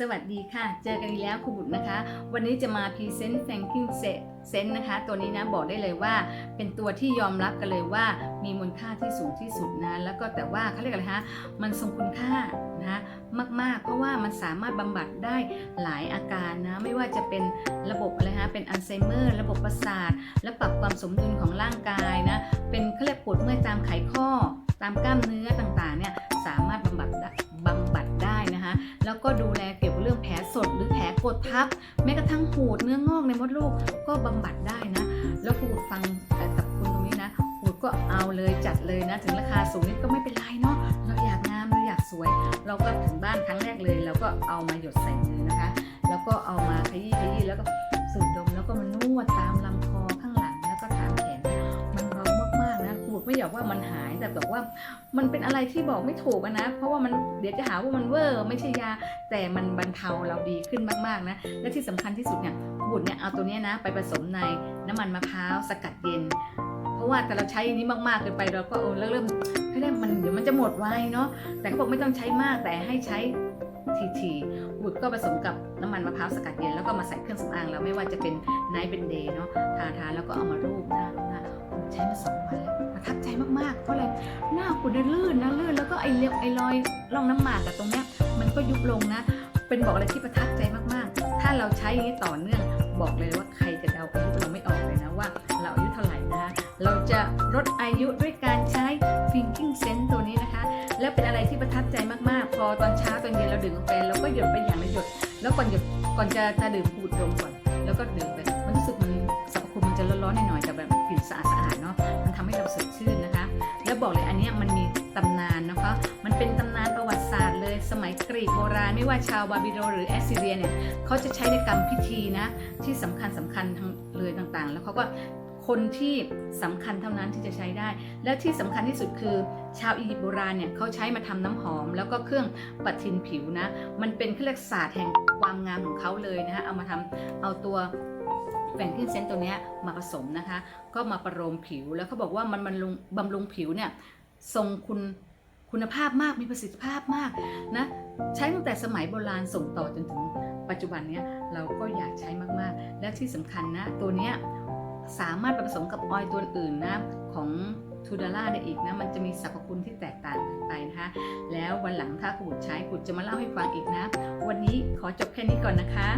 สวัสดีค่ะ เจอกันอีกแล้วครูบุตรนะคะ วันนี้จะมาพรีเซนต์ thanking set นะคะ ตัวนี้นะบอกได้เลยว่าเป็นตัวที่ยอมรับกันเลยว่ามีมูลค่าที่สูงที่สุดนะ แล้วก็แต่ว่าเขาเรียกอะไรฮะมันทรงคุณค่านะคะมาก ๆ เพราะว่ามันสามารถบำบัดได้หลายอาการนะ ไม่ว่าจะเป็นระบบอะไรฮะ เป็นอัลไซเมอร์ ระบบประสาท และปรับความสมดุลของร่างกายนะ เป็นเขาเรียกปวดเมื่อยตามไขข้อ ตามกล้ามเนื้อต่าง ๆ เนี่ย สามารถบำ แล้วก็ดูแลเกี่ยวกับเรื่องแผลสดหรือแผลกดทับ แม้กระทั่งหูดเนื้องอกในมดลูกก็บำบัดได้นะ แล้วผูดฟังกับคุณตรงนี้นะหูดก็เอาเลยจัดเลยนะ ถึงราคาสูงนิดก็ไม่เป็นไรเนาะเราอยากงามเราอยากสวย เราก็ถึงบ้านครั้งแรกเลยเราก็เอามาหยดใส่มือนะคะ แล้วก็เอามาขยี้ขยี้แล้วก็ ไม่อยากว่ามันหายแต่แบบว่ามันเป็นอะไรที่บอกไม่ถูกนะ เพราะว่ามันเดี๋ยวจะหาว่ามันเวอร์ไม่ใช่ยา แต่มันบรรเทาเราดีขึ้นมากๆนะ และที่สำคัญที่สุดเนี่ยบุตรเนี่ยเอาตัวเนี้ยนะ ไปผสมในน้ำมันมะพร้าวสกัดเย็น เพราะว่าแต่เราใช้อันนี้มากๆเกินไปเราก็เออเริ่มเขาเรียกมันเดี๋ยวมันจะหมดไวเนาะแต่เขาบอกไม่ต้องใช้มากแต่ให้ใช้ทีๆบุตรก็ผสมกับน้ำมันมะพร้าวสกัดเย็นแล้วก็มาใส่เครื่องสำอางเราไม่ว่าจะเป็นไนท์เป็นเดย์เนาะทาทาแล้วก็เอามารูปหน้ารูปหน้า ใช้มาสองวันแล้วประทับใจมากๆเพราะอะไรหน้าคุณเลื่นนะลื่นแล้วก็ไอเล็บไอรอยร่องน้ำหมากกับตรงเนี้ยมันก็ยุบลงนะ เป็นบอกอะไรที่ประทับใจมากๆ ถ้าเราใช้อย่างนี้ต่อเนื่องบอกเลยว่าใครจะเดาอายุเราไม่ออกเลยนะว่า เราอายุเท่าไหร่นะเราจะลดอายุด้วยการใช้ thinking sense ตัวนี้นะคะ แล้วเป็นอะไรที่ประทับใจมากๆ พอตอนเช้าตอนเย็นเราดื่มกาแฟเราก็หยดไปอย่างละหยด แล้วก่อนหยดก่อนจะจะดื่มพูดดมก่อน แล้วก็ดื่มไปมันรู้สึกมันสรรพคุณมันจะร้อนๆหน่อยๆแต่ ตำนานนะคะ มันเป็นตำนานประวัติศาสตร์เลยสมัยกรีกโบราณไม่ว่าชาวบาบิโลหรือแอสซีเรียเนี่ยเขาจะใช้ในกรรมพิธีนะที่สำคัญสำคัญทั้งเลยต่างๆ แล้วเขาก็คนที่สำคัญเท่านั้นที่จะใช้ได้ และที่สำคัญที่สุดคือ ชาวอียิปต์โบราณเนี่ยเขาใช้มาทำน้ำหอม แล้วก็เครื่องปัดทินผิวนะ มันเป็นเครื่องศาสตร์แห่งความงามของเขาเลยนะคะเอามาทำเอาตัวแฟงกิ้งเซนตัวเนี้ยมาผสมนะคะ ก็มาประโลมผิวแล้วเขาบอกว่ามันบำรุงบำรุงผิวเนี่ย ทรงคุณคุณภาพมากมีประสิทธิภาพมากนะใช้ตั้งแต่สมัยโบราณส่งต่อจนถึงปัจจุบันเนี้ยเราก็อยากใช้มากๆ และที่สำคัญนะตัวเนี้ยสามารถผสมกับออยตัวอื่นนะของทูดาร่าได้อีกนะมันจะมีสรรพคุณที่แตกต่างกันไปนะคะแล้ววันหลังถ้าคุณใช้คุณจะมาเล่าให้ฟังอีกนะ วันนี้ขอจบแค่นี้ก่อนนะคะ